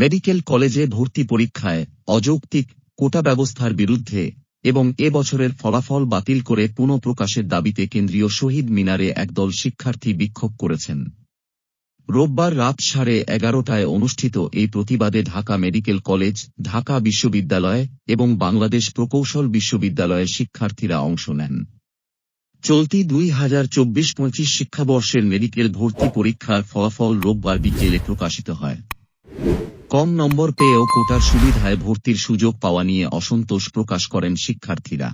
Medical কলেজে ভর্তি পরীক্ষায় অযৌক্তিক কোটা ব্যবস্থার বিরুদ্ধে এবং এ বছরের ফলাফল বাতিল করে পুনঃপ্রকাশের দাবিতে কেন্দ্রীয় শহীদ মিনারে একদল শিক্ষার্থী বিক্ষোভ করেছেন। রোববার রাত সাড়ে এগারোটায় অনুষ্ঠিত এই প্রতিবাদে ঢাকা মেডিকেল কলেজ, ঢাকা বিশ্ববিদ্যালয় এবং বাংলাদেশ প্রকৌশল বিশ্ববিদ্যালয়ের শিক্ষার্থীরা অংশ নেন। চলতি দুই হাজার চব্বিশ পঁচিশ শিক্ষাবর্ষের মেডিকেল ভর্তি পরীক্ষার ফলাফল রোববার বিকেলে প্রকাশিত হয়। কম নম্বর পেয়েও কোটার সুবিধায় ভর্তির সুযোগ পাওয়া নিয়ে অসন্তোষ প্রকাশ করেন শিক্ষার্থীরা।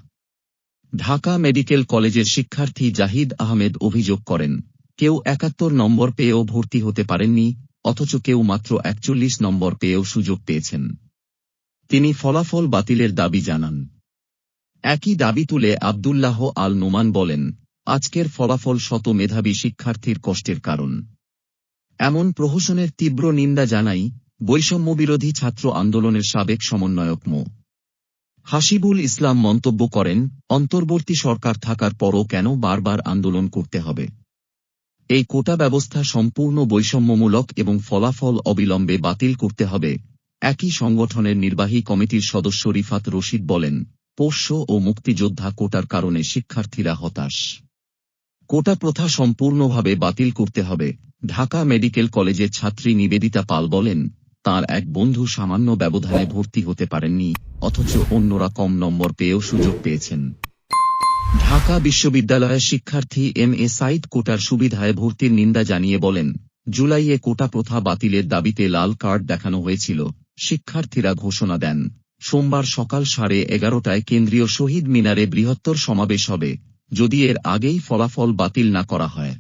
ঢাকা মেডিকেল কলেজের শিক্ষার্থী জাহিদ আহমেদ অভিযোগ করেন, কেউ একাত্তর নম্বর পেয়েও ভর্তি হতে পারেননি, অথচ কেউ মাত্র একচল্লিশ নম্বর পেয়েও সুযোগ পেয়েছেন। তিনি ফলাফল বাতিলের দাবি জানান। একই দাবি তুলে আবদুল্লাহ আল নোমান বলেন, আজকের ফলাফল শত মেধাবী শিক্ষার্থীর কষ্টের কারণ। এমন প্রহসনের তীব্র নিন্দা জানাই বৈষম্য বিরোধী ছাত্র আন্দোলনের সাবেক সমন্বয়ক মো. হাসিবুল ইসলাম মন্তব্য করেন, অন্তর্বর্তী সরকার থাকার পরও কেন বারবার আন্দোলন করতে হবে? এই কোটা ব্যবস্থা সম্পূর্ণ বৈষম্যমূলক এবং ফলাফল অবিলম্বে বাতিল করতে হবে, একই সংগঠনের নির্বাহী কমিটির সদস্য রিফাত রশিদ বলেন, পোষ্য ও মুক্তিযোদ্ধা কোটার কারণে শিক্ষার্থীরা হতাশ। কোটা প্রথা সম্পূর্ণভাবে বাতিল করতে হবে, ঢাকা মেডিকেল কলেজের ছাত্রী নিবেদিতা পাল বলেন তার এক বন্ধু সামান্য ব্যবধানে ভর্তি হতে পারেননি, অথচ অন্যরা কম নম্বর পেয়েও সুযোগ পেয়েছেন। ঢাকা বিশ্ববিদ্যালয়ের শিক্ষার্থী এম এ সাইদ কোটার সুবিধায় ভর্তির নিন্দা জানিয়ে বলেন, জুলাইয়ে কোটা প্রথা বাতিলের দাবিতে লাল কার্ড দেখানো হয়েছিল, শিক্ষার্থীরা ঘোষণা দেন। সোমবার সকাল সাড়ে এগারোটায় কেন্দ্রীয় শহীদ মিনারে বৃহত্তর সমাবেশ হবে, যদি এর আগেই ফলাফল বাতিল না করা হয়।